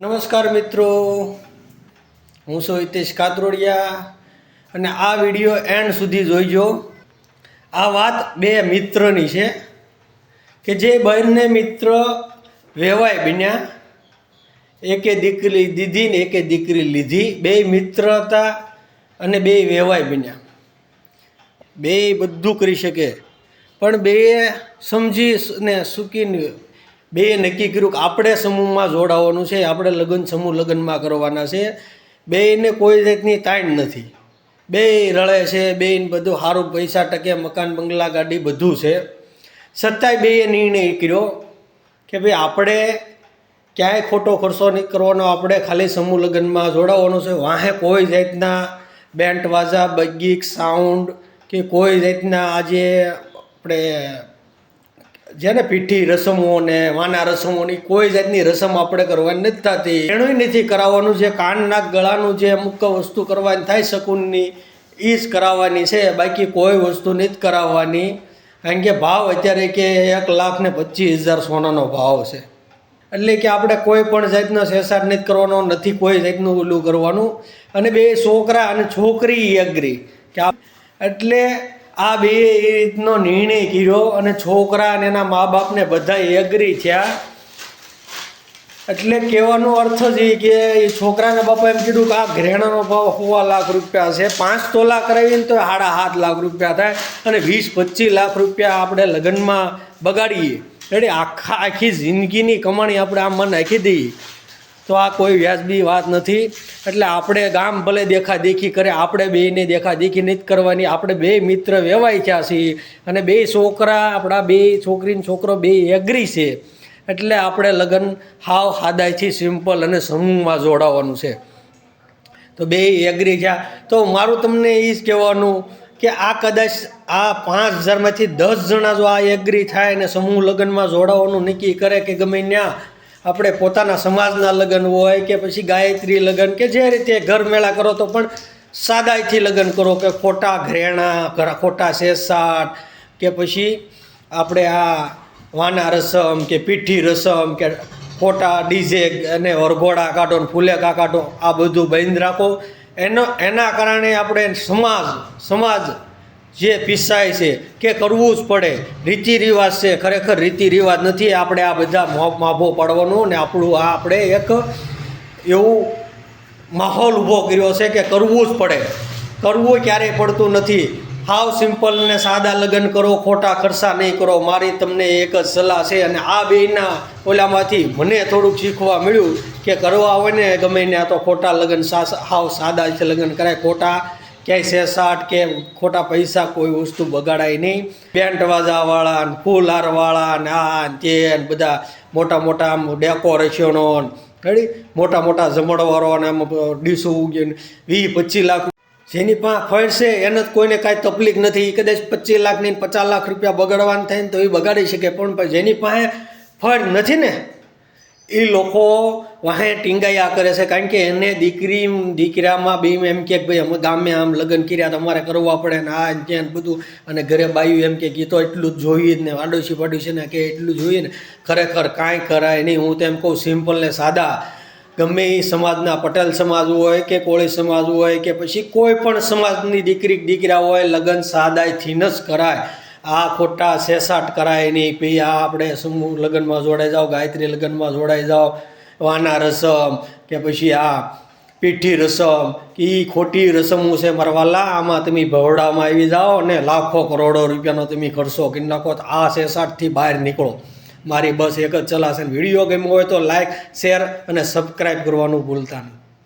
નમસ્કાર મિત્રો. હું છું હિતેશ કાતરોડિયા અને આ વીડિયો એન્ડ સુધી જોઈજો. આ વાત બે મિત્રની છે કે જે બંને મિત્ર વેવાય બન્યા. એકે દીકરી દીધી ને એકે દીકરી લીધી. બે મિત્ર હતા અને બે વેવાય બન્યા. બે બધું કરી શકે. પણ બે સમજી ને સુકીને બે નક્કી કર્યું કે આપણે સમૂહમાં જોડાવાનું છે, આપણે લગ્ન સમૂહ લગ્નમાં કરવાના છે. બેયને કોઈ જાતની તાણ નથી. બે રળે છે બેન બધું સારું પૈસા ટકે, મકાન, બંગલા, ગાડી બધું છે. છતાંય બેએ નિર્ણય કર્યો કે ભાઈ આપણે ક્યાંય ખોટો ખર્ચો નહીં કરવાનો, આપણે ખાલી સમૂહ લગ્નમાં જોડાવાનું છે. વાહે કોઈ જાતના બેન્ટ, વાજા, બગીક, સાઉન્ડ કે કોઈ જાતના આજે આપણે જેને પીઠી રસમો ને વાના રસમોની કોઈ જાતની રસમ આપણે કરવાની નથી થતી. એનું નથી કરાવવાનું જે કાન, નાક, ગળાનું જે અમુક વસ્તુ કરવાની થાય શકુનની એ જ કરાવવાની છે. બાકી કોઈ વસ્તુ નથી કરાવવાની. કારણ કે ભાવ અત્યારે કે એક લાખ ને પચીસ હજાર સોનાનો ભાવ છે. એટલે કે આપણે કોઈ પણ જાતનો સેસાટ નથી કરવાનો, નથી કોઈ જાતનું ઓલું કરવાનું. અને બે છોકરા અને છોકરી એગ્રી કે એટલે આ બે રીતનો નિર્ણય કર્યો અને છોકરા અને એના મા બાપને બધા એગ્રી થયા. એટલે કહેવાનો અર્થ જ એ કે એ છોકરાના બાપા એમ કીધું કે આ ઘરેણાનો ભાવ સવા લાખ રૂપિયા છે. પાંચ તોલા કરાવીને તો સાડા સાત લાખ રૂપિયા થાય અને વીસ પચીસ લાખ રૂપિયા આપણે લગ્નમાં બગાડીએ. એટલે આખા આખી જિંદગીની કમાણી આપણે આમાં નાખી દઈએ. તો આ કોઈ વ્યાજબી વાત નથી. એટલે આપણે ગામ ભલે દેખા દેખી કરે, આપણે બેયને દેખા દેખી નથી કરવાની. આપણે બે મિત્ર વેવાય થયા છીએ અને બે છોકરા, આપણા બે છોકરીને છોકરો બે એગ્રી છે. એટલે આપણે લગ્ન હાવ હાદાયથી સિમ્પલ અને સમૂહમાં જોડાવાનું છે. તો બે એગ્રી થયા. તો મારું તમને એ જ કહેવાનું કે આ કદાચ આ પાંચ હજારમાંથી દસ જણા જો આ એગ્રી થાય અને સમૂહ લગ્નમાં જોડાવાનું નક્કી કરે કે ગમે ત્યાં આપણે પોતાના સમાજના લગ્ન હોય કે પછી ગાયત્રી લગ્ન કે જે રીતે ઘર મેળા કરો તો પણ સાદાઈથી લગ્ન કરો કે ખોટા ઘરેણા, ઘરા ખોટા શેસાટ કે પછી આપણે આ વાના રસમ કે પીઠી રસમ કે ખોટા ડીજે અને વરઘોડા કાઢો ને ફૂલેકા કાઢો, આ બધું બંધ રાખો. એનો એના કારણે આપણે સમાજ સમાજ જે પીસાય છે, કે કરવું જ પડે. રીતિ રિવાજ છે, ખરેખર રીતિ રિવાજ નથી. આપણે આ બધા માભો પાડવાનું ને આપણું આ આપણે એક એવું માહોલ ઊભો કર્યો છે કે કરવું જ પડે. કરવું ક્યારેય પડતું નથી. હાવ સિમ્પલ ને સાદા લગ્ન કરો, ખોટા ખર્ચા નહીં કરો. મારી તમને એક જ સલાહ છે અને આ બેના ઓલામાંથી મને થોડુંક શીખવા મળ્યું કે કરવા હોય ને ગમે ને આ તો ખોટા લગ્ન સા હાવ સાદા છે લગ્ન કરાય, ખોટા ક્યાંય શેષાટ કે ખોટા પૈસા કોઈ વસ્તુ બગાડાય નહીં. પેન્ટ વાજાવાળા ને ફૂલ હારવાળા ને આ ને તે ને બધા મોટા મોટા આમ ડેકોરેશનો રેડી? મોટા મોટા જમણવારો ને આમ ડીશો ઉગીને વીસ પચીસ લાખ જેની પાસે ફળ છે, એને કોઈને કાંઈ તકલીફ નથી. કદાચ પચીસ લાખની પચાસ લાખ રૂપિયા બગાડવાના થાય ને તો એ બગાડી શકે. પણ જેની પાસે ફળ નથી ને એ લોકો વાહે ટીંગાયા કરે છે, કારણ કે એને દીકરી દીકરામાં બી એમ કે ભાઈ અમે ગામે આમ લગ્ન કર્યા તમારે કરવા પડે ને આ ને બધું. અને ઘરે બાયું એમ કે ગીતો એટલું જ જોઈએ જ ને આડોશી પાડોશી ને કે એટલું જોઈએ ને. ખરેખર કાંઈ કરાય નહીં, હું તો એમ કહું સિમ્પલ ને સાદા. ગમે એ સમાજના પટેલ સમાજ હોય કે કોળી સમાજ હોય કે પછી કોઈ પણ સમાજની દીકરી દીકરા હોય, લગ્ન સાદાઈથી ન જ કરાય. આ ખોટા શેષાટ કરાય નહીં. પછી આ આપણે સમૂહ લગ્નમાં જોડાઈ જાઓ, ગાયત્રી લગ્નમાં જોડાઈ જાઓ. વાના રસમ કે પછી આ પીઠી રસમ એ ખોટી રસમો છે મરવાલા આમાં તમે ભવડામાં આવી જાઓ અને લાખો કરોડો રૂપિયાનો તમે ખર્ચો કરી નાખો તો આ શેષાટથી બહાર નીકળો. મારી બસ એક જ ચલાશે વીડિયો ગમ્યો હોય તો લાઇક શેર અને સબસ્ક્રાઈબ કરવાનું ભૂલતા નહીં.